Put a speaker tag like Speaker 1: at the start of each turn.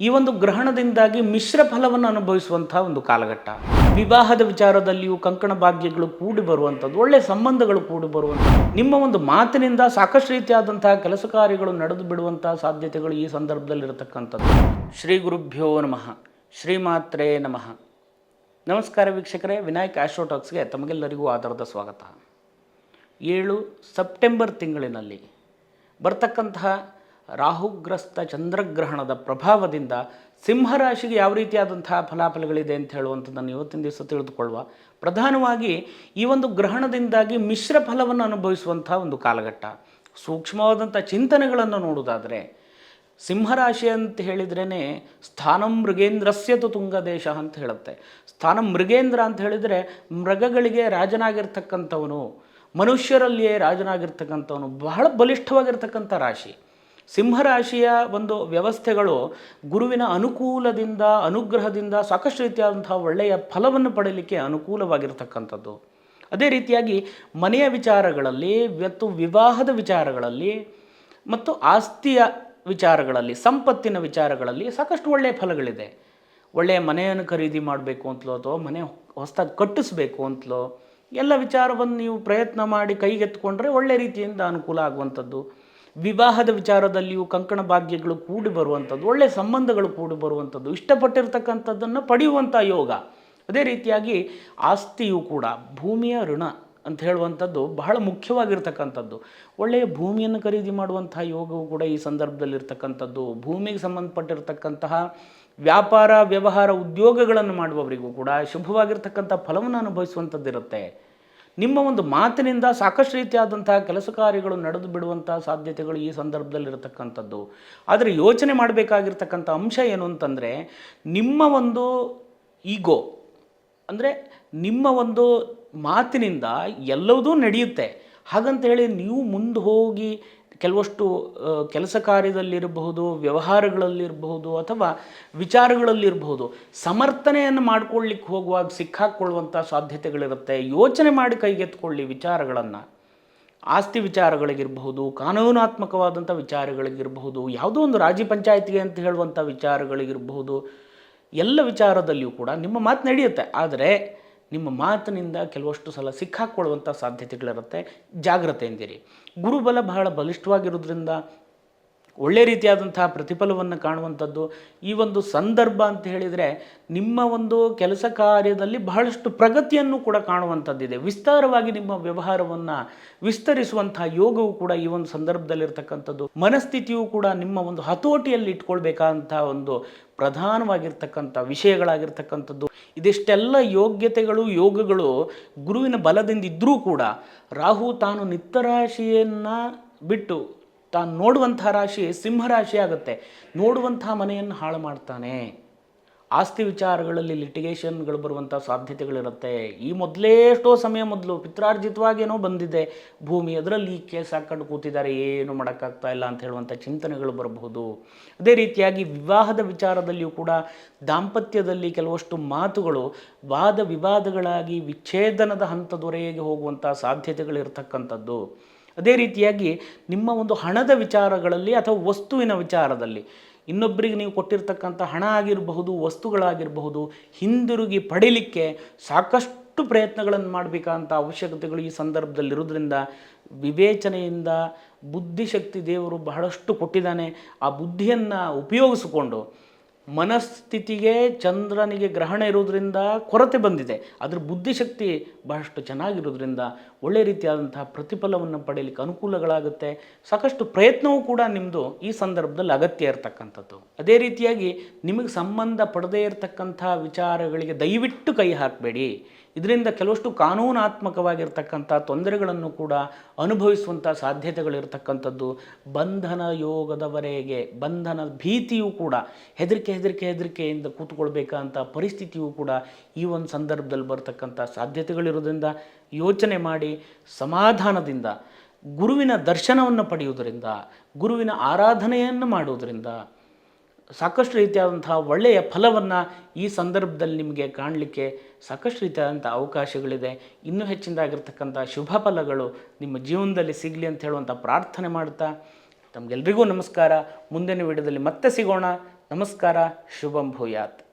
Speaker 1: ಈ ಒಂದು ಗ್ರಹಣದಿಂದಾಗಿ ಮಿಶ್ರ ಫಲವನ್ನು ಅನುಭವಿಸುವಂತಹ ಒಂದು ಕಾಲಘಟ್ಟ. ವಿವಾಹದ ವಿಚಾರದಲ್ಲಿಯೂ ಕಂಕಣ ಭಾಗ್ಯಗಳು ಕೂಡಿ ಬರುವಂಥದ್ದು, ಒಳ್ಳೆ ಸಂಬಂಧಗಳು ಕೂಡಿ ಬರುವಂಥದ್ದು. ನಿಮ್ಮ ಒಂದು ಮಾತಿನಿಂದ ಸಾಕಷ್ಟು ರೀತಿಯಾದಂತಹ ಕೆಲಸ ಕಾರ್ಯಗಳು ನಡೆದು ಬಿಡುವಂತಹ ಸಾಧ್ಯತೆಗಳು ಈ ಸಂದರ್ಭದಲ್ಲಿ ಇರತಕ್ಕಂಥದ್ದು. ಶ್ರೀ ಗುರುಭ್ಯೋ ನಮಃ. ಶ್ರೀಮಾತ್ರೇ ನಮಃ. ನಮಸ್ಕಾರ ವೀಕ್ಷಕರೇ, ವಿನಾಯಕ್ ಆಸ್ಟ್ರೋಟಾಕ್ಸ್ಗೆ ತಮಗೆಲ್ಲರಿಗೂ ಆಧಾರದ ಸ್ವಾಗತ. ಏಳು ಸೆಪ್ಟೆಂಬರ್ ತಿಂಗಳಿನಲ್ಲಿ ಬರ್ತಕ್ಕಂತಹ ರಾಹುಗ್ರಸ್ತ ಚಂದ್ರಗ್ರಹಣದ ಪ್ರಭಾವದಿಂದ ಸಿಂಹರಾಶಿಗೆ ಯಾವ ರೀತಿಯಾದಂತಹ ಫಲಾಫಲಗಳಿದೆ ಅಂತ ಹೇಳುವಂಥದ್ದನ್ನು ಇವತ್ತಿನ ದಿವಸ ತಿಳಿದುಕೊಳ್ಳುವ. ಪ್ರಧಾನವಾಗಿ ಈ ಒಂದು ಗ್ರಹಣದಿಂದಾಗಿ ಮಿಶ್ರ ಫಲವನ್ನು ಅನುಭವಿಸುವಂಥ ಒಂದು ಕಾಲಘಟ್ಟ. ಸೂಕ್ಷ್ಮವಾದಂಥ ಚಿಂತನೆಗಳನ್ನು ನೋಡುವುದಾದರೆ ಸಿಂಹರಾಶಿ ಅಂತ ಹೇಳಿದ್ರೇ ಸ್ಥಾನ ಮೃಗೇಂದ್ರಸ್ಯ ತುಂಗ ದೇಶ ಅಂತ ಹೇಳುತ್ತೆ. ಸ್ಥಾನ ಮೃಗೇಂದ್ರ ಅಂತ ಹೇಳಿದರೆ ಮೃಗಗಳಿಗೆ ರಾಜನಾಗಿರ್ತಕ್ಕಂಥವನು, ಮನುಷ್ಯರಲ್ಲಿಯೇ ರಾಜನಾಗಿರ್ತಕ್ಕಂಥವನು, ಬಹಳ ಬಲಿಷ್ಠವಾಗಿರ್ತಕ್ಕಂಥ ರಾಶಿ. ಸಿಂಹರಾಶಿಯ ಒಂದು ವ್ಯವಸ್ಥೆಗಳು ಗುರುವಿನ ಅನುಕೂಲದಿಂದ, ಅನುಗ್ರಹದಿಂದ ಸಾಕಷ್ಟು ರೀತಿಯಾದಂತಹ ಒಳ್ಳೆಯ ಫಲವನ್ನು ಪಡೆಯಲಿಕ್ಕೆ ಅನುಕೂಲವಾಗಿರತಕ್ಕಂಥದ್ದು. ಅದೇ ರೀತಿಯಾಗಿ ಮನೆಯ ವಿಚಾರಗಳಲ್ಲಿ, ಮತ್ತು ವಿವಾಹದ ವಿಚಾರಗಳಲ್ಲಿ, ಮತ್ತು ಆಸ್ತಿಯ ವಿಚಾರಗಳಲ್ಲಿ, ಸಂಪತ್ತಿನ ವಿಚಾರಗಳಲ್ಲಿ ಸಾಕಷ್ಟು ಒಳ್ಳೆಯ ಫಲಗಳಿದೆ. ಒಳ್ಳೆಯ ಮನೆಯನ್ನು ಖರೀದಿ ಮಾಡಬೇಕು ಅಂತಲೋ, ಅಥವಾ ಮನೆ ಹೊಸದಾಗಿ ಕಟ್ಟಿಸ್ಬೇಕು ಅಂತಲೋ, ಎಲ್ಲ ವಿಚಾರವನ್ನು ನೀವು ಪ್ರಯತ್ನ ಮಾಡಿ ಕೈಗೆತ್ಕೊಂಡ್ರೆ ಒಳ್ಳೆ ರೀತಿಯಿಂದ ಅನುಕೂಲ ಆಗುವಂಥದ್ದು. ವಿವಾಹದ ವಿಚಾರದಲ್ಲಿಯೂ ಕಂಕಣ ಭಾಗ್ಯಗಳು ಕೂಡಿ ಬರುವಂಥದ್ದು ಒಳ್ಳೆಯ ಸಂಬಂಧಗಳು ಕೂಡಿ ಬರುವಂಥದ್ದು, ಇಷ್ಟಪಟ್ಟಿರ್ತಕ್ಕಂಥದ್ದನ್ನು ಪಡೆಯುವಂಥ ಯೋಗ. ಅದೇ ರೀತಿಯಾಗಿ ಆಸ್ತಿಯೂ ಕೂಡ, ಭೂಮಿಯ ಋಣ ಅಂತ ಹೇಳುವಂಥದ್ದು ಬಹಳ ಮುಖ್ಯವಾಗಿರ್ತಕ್ಕಂಥದ್ದು. ಒಳ್ಳೆಯ ಭೂಮಿಯನ್ನು ಖರೀದಿ ಮಾಡುವಂತಹ ಯೋಗವು ಕೂಡ ಈ ಸಂದರ್ಭದಲ್ಲಿರ್ತಕ್ಕಂಥದ್ದು. ಭೂಮಿಗೆ ಸಂಬಂಧಪಟ್ಟಿರ್ತಕ್ಕಂತಹ ವ್ಯಾಪಾರ, ವ್ಯವಹಾರ ಉದ್ಯೋಗಗಳನ್ನು ಮಾಡುವವರಿಗೂ ಕೂಡ ಶುಭವಾಗಿರ್ತಕ್ಕಂಥ ಫಲವನ್ನು ಅನುಭವಿಸುವಂಥದ್ದಿರುತ್ತೆ. ನಿಮ್ಮ ಒಂದು ಮಾತಿನಿಂದ ಸಾಕಷ್ಟು ರೀತಿಯಾದಂತಹ ಕೆಲಸ ಕಾರ್ಯಗಳು ನಡೆದು ಬಿಡುವಂತಹ ಸಾಧ್ಯತೆಗಳು ಈ ಸಂದರ್ಭದಲ್ಲಿ ಇರತಕ್ಕಂಥದ್ದು ಆದರೆ ಯೋಚನೆ ಮಾಡಬೇಕಾಗಿರ್ತಕ್ಕಂಥ ಅಂಶ ಏನು ಅಂತಂದರೆ, ನಿಮ್ಮ ಒಂದು ಈಗೋ, ಅಂದರೆ ನಿಮ್ಮ ಒಂದು ಮಾತಿನಿಂದ ಎಲ್ಲವುದೂ ನಡೆಯುತ್ತೆ. ಹಾಗಂತ ಹೇಳಿ ನೀವು ಮುಂದೆ ಹೋಗಿ ಕೆಲವಷ್ಟು ಕೆಲಸ ಕಾರ್ಯದಲ್ಲಿರಬಹುದು, ವ್ಯವಹಾರಗಳಲ್ಲಿರಬಹುದು ಅಥವಾ ವಿಚಾರಗಳಲ್ಲಿರಬಹುದು, ಸಮರ್ಥನೆಯನ್ನು ಮಾಡ್ಕೊಳ್ಳಿಕ್ಕೆ ಹೋಗುವಾಗ ಸಿಕ್ಕಾಕ್ಕೊಳ್ಳುವಂಥ ಸಾಧ್ಯತೆಗಳಿರುತ್ತೆ. ಯೋಚನೆ ಮಾಡಿ ಕೈಗೆತ್ಕೊಳ್ಳಿ ವಿಚಾರಗಳನ್ನು. ಆಸ್ತಿ ವಿಚಾರಗಳಿಗಿರಬಹುದು, ಕಾನೂನಾತ್ಮಕವಾದಂಥ ವಿಚಾರಗಳಿಗಿರಬಹುದು, ಯಾವುದೋ ಒಂದು ರಾಜ್ಯ ಪಂಚಾಯತಿಗೆ ಅಂತ ಹೇಳುವಂಥ ವಿಚಾರಗಳಿಗಿರಬಹುದು, ಎಲ್ಲ ವಿಚಾರದಲ್ಲಿಯೂ ಕೂಡ ನಿಮ್ಮ ಮಾತು ನಡೆಯುತ್ತೆ. ಆದರೆ ನಿಮ್ಮ ಮಾತಿನಿಂದ ಕೆಲವಷ್ಟು ಸಲ ಸಿಕ್ಕಾಕ್ಕೊಳ್ಳುವಂಥ ಸಾಧ್ಯತೆಗಳಿರುತ್ತೆ. ಜಾಗ್ರತೆಯಿಂದಿರಿ ಗುರುಬಲ ಬಹಳ ಬಲಿಷ್ಠವಾಗಿರೋದ್ರಿಂದ ಒಳ್ಳೆ ರೀತಿಯಾದಂತಹ ಪ್ರತಿಫಲವನ್ನು ಕಾಣುವಂಥದ್ದು. ಈ ಒಂದು ಸಂದರ್ಭ ಅಂತ ಹೇಳಿದರೆ ನಿಮ್ಮ ಒಂದು ಕೆಲಸ ಕಾರ್ಯದಲ್ಲಿ ಬಹಳಷ್ಟು ಪ್ರಗತಿಯನ್ನು ಕೂಡ ಕಾಣುವಂಥದ್ದಿದೆ. ವಿಸ್ತಾರವಾಗಿ ನಿಮ್ಮ ವ್ಯವಹಾರವನ್ನು ವಿಸ್ತರಿಸುವಂತಹ ಯೋಗವು ಕೂಡ ಈ ಒಂದು ಸಂದರ್ಭದಲ್ಲಿರ್ತಕ್ಕಂಥದ್ದು. ಮನಸ್ಥಿತಿಯು ಕೂಡ ನಿಮ್ಮ ಒಂದು ಹತೋಟಿಯಲ್ಲಿ ಇಟ್ಕೊಳ್ಬೇಕಾದಂತಹ ಒಂದು ಪ್ರಧಾನವಾಗಿರ್ತಕ್ಕಂಥ ವಿಷಯಗಳಾಗಿರ್ತಕ್ಕಂಥದ್ದು. ಇದಿಷ್ಟೆಲ್ಲ ಯೋಗ್ಯತೆಗಳು, ಯೋಗಗಳು ಗುರುವಿನ ಬಲದಿಂದ ಇದ್ದರೂ ಕೂಡ ರಾಹು ತಾನು ನಿತ್ಯರಾಶಿಯನ್ನು ಬಿಟ್ಟು ತಾನು ನೋಡುವಂಥ ರಾಶಿ ಸಿಂಹರಾಶಿ ಆಗುತ್ತೆ. ನೋಡುವಂಥ ಮನೆಯನ್ನು ಹಾಳು ಮಾಡ್ತಾನೆ. ಆಸ್ತಿ ವಿಚಾರಗಳಲ್ಲಿ ಲಿಟಿಗೇಷನ್ಗಳು ಬರುವಂಥ ಸಾಧ್ಯತೆಗಳಿರುತ್ತೆ. ಈ ಮೊದಲೇ ಎಷ್ಟೋ ಸಮಯ ಮೊದಲು ಪಿತ್ರಾರ್ಜಿತವಾಗೇನೋ ಬಂದಿದೆ. ಭೂಮಿ ಅದರಲ್ಲಿ ಈ ಕೇಸ್ ಹಾಕ್ಕೊಂಡು ಕೂತಿದ್ದಾರೆ. ಏನು ಮಾಡೋಕ್ಕಾಗ್ತಾ ಇಲ್ಲ ಅಂತ ಹೇಳುವಂಥ ಚಿಂತನೆಗಳು ಬರಬಹುದು. ಅದೇ ರೀತಿಯಾಗಿ ವಿವಾಹದ ವಿಚಾರದಲ್ಲಿಯೂ ಕೂಡ ದಾಂಪತ್ಯದಲ್ಲಿ ಕೆಲವಷ್ಟು ಮಾತುಗಳು ವಾದ ವಿವಾದಗಳಾಗಿ ವಿಚ್ಛೇದನದ ಹಂತದವರೆಗೆ ಹೋಗುವಂಥ ಸಾಧ್ಯತೆಗಳಿರ್ತಕ್ಕಂಥದ್ದು. ಅದೇ ರೀತಿಯಾಗಿ ನಿಮ್ಮ ಒಂದು ಹಣದ ವಿಚಾರಗಳಲ್ಲಿ ಅಥವಾ ವಸ್ತುವಿನ ವಿಚಾರದಲ್ಲಿ ಇನ್ನೊಬ್ಬರಿಗೆ ನೀವು ಕೊಟ್ಟಿರ್ತಕ್ಕಂಥ ಹಣ ಆಗಿರಬಹುದು, ವಸ್ತುಗಳಾಗಿರಬಹುದು, ಹಿಂದಿರುಗಿ ಪಡೀಲಿಕ್ಕೆ ಸಾಕಷ್ಟು ಪ್ರಯತ್ನಗಳನ್ನು ಮಾಡಬೇಕಂತ ಅವಶ್ಯಕತೆಗಳು ಈ ಸಂದರ್ಭದಲ್ಲಿರೋದ್ರಿಂದ ವಿವೇಚನೆಯಿಂದ ಬುದ್ಧಿಶಕ್ತಿ ದೇವರು ಬಹಳಷ್ಟು ಕೊಟ್ಟಿದ್ದಾನೆ. ಆ ಬುದ್ಧಿಯನ್ನು ಉಪಯೋಗಿಸಿಕೊಂಡು ಮನಸ್ಥಿತಿಗೆ ಚಂದ್ರನಿಗೆ ಗ್ರಹಣ ಇರೋದ್ರಿಂದ ಕೊರತೆ ಬಂದಿದೆ. ಅದರ ಬುದ್ಧಿಶಕ್ತಿ ಬಹಳಷ್ಟು ಚೆನ್ನಾಗಿರೋದ್ರಿಂದ ಒಳ್ಳೆಯ ರೀತಿಯಾದಂತಹ ಪ್ರತಿಫಲವನ್ನು ಪಡೆಯಲಿಕ್ಕೆ ಅನುಕೂಲಗಳಾಗುತ್ತೆ. ಸಾಕಷ್ಟು ಪ್ರಯತ್ನವೂ ಕೂಡ ನಿಮ್ಮದು ಈ ಸಂದರ್ಭದಲ್ಲಿ ಅಗತ್ಯ ಇರತಕ್ಕಂಥದ್ದು. ಅದೇ ರೀತಿಯಾಗಿ ನಿಮಗೆ ಸಂಬಂಧ ಪಡದೇ ಇರತಕ್ಕಂಥ ವಿಚಾರಗಳಿಗೆ ದಯವಿಟ್ಟು ಕೈ ಹಾಕಬೇಡಿ. ಇದರಿಂದ ಕೆಲವಷ್ಟು ಕಾನೂನಾತ್ಮಕವಾಗಿರ್ತಕ್ಕಂಥ ತೊಂದರೆಗಳನ್ನು ಕೂಡ ಅನುಭವಿಸುವಂಥ ಸಾಧ್ಯತೆಗಳಿರ್ತಕ್ಕಂಥದ್ದು ಬಂಧನ ಯೋಗದವರೆಗೆ, ಬಂಧನ ಭೀತಿಯೂ ಕೂಡ ಹೆದರಿಕೆ ಹೆದರಿಕೆ, ಹೆದರಿಕೆಯಿಂದ ಕೂತ್ಕೊಳ್ಬೇಕಂತ ಪರಿಸ್ಥಿತಿಯೂ ಕೂಡ ಈ ಒಂದು ಸಂದರ್ಭದಲ್ಲಿ ಬರ್ತಕ್ಕಂಥ ಸಾಧ್ಯತೆಗಳಿರೋದ್ರಿಂದ ಯೋಚನೆ ಮಾಡಿ ಸಮಾಧಾನದಿಂದ ಗುರುವಿನ ದರ್ಶನವನ್ನು ಪಡೆಯುವುದರಿಂದ, ಗುರುವಿನ ಆರಾಧನೆಯನ್ನು ಮಾಡುವುದರಿಂದ ಸಾಕಷ್ಟು ರೀತಿಯಾದಂತಹ ಒಳ್ಳೆಯ ಫಲವನ್ನು ಈ ಸಂದರ್ಭದಲ್ಲಿ ನಿಮಗೆ ಕಾಣಲಿಕ್ಕೆ ಸಾಕಷ್ಟು ರೀತಿಯಾದಂಥ ಅವಕಾಶಗಳಿದೆ. ಇನ್ನೂ ಹೆಚ್ಚಿನದಾಗಿರ್ತಕ್ಕಂಥ ಶುಭ ಫಲಗಳು ನಿಮ್ಮ ಜೀವನದಲ್ಲಿ ಸಿಗಲಿ ಅಂತ ಹೇಳುವಂಥ ಪ್ರಾರ್ಥನೆ ಮಾಡ್ತಾ ತಮಗೆಲ್ರಿಗೂ ನಮಸ್ಕಾರ. ಮುಂದಿನ ವಿಡಿಯೋದಲ್ಲಿ ಮತ್ತೆ ಸಿಗೋಣ. ನಮಸ್ಕಾರ. ಶುಭಂ ಭೂಯಾತ್.